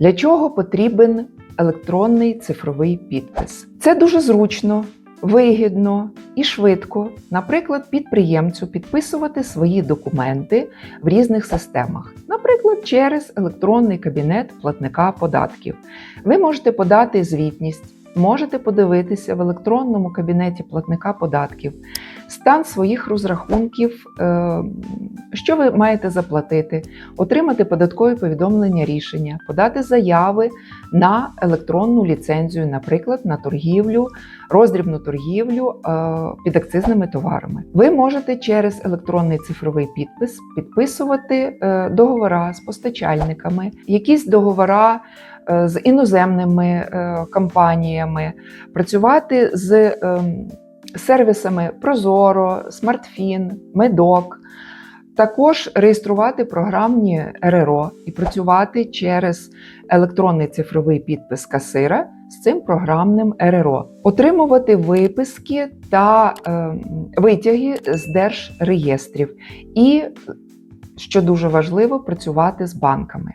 Для чого потрібен електронний цифровий підпис? Це дуже зручно, вигідно і швидко, наприклад, підприємцю підписувати свої документи в різних системах, наприклад, через електронний кабінет платника податків. Ви можете подати звітність. Можете подивитися в електронному кабінеті платника податків стан своїх розрахунків, е, що ви маєте заплатити, отримати податкові повідомлення рішення, подати заяви на електронну ліцензію, наприклад, на торгівлю, роздрібну торгівлю е, підакцизними товарами. Ви можете через електронний цифровий підпис підписувати е, договора з постачальниками, якісь договора з іноземними е, компаніями, працювати з ем, сервісами Прозоро, Смартфін, Медок. Також реєструвати програмні РРО і працювати через електронний цифровий підпис касира з цим програмним РРО, отримувати виписки та е, витяги з держреєстрів і, що дуже важливо, працювати з банками.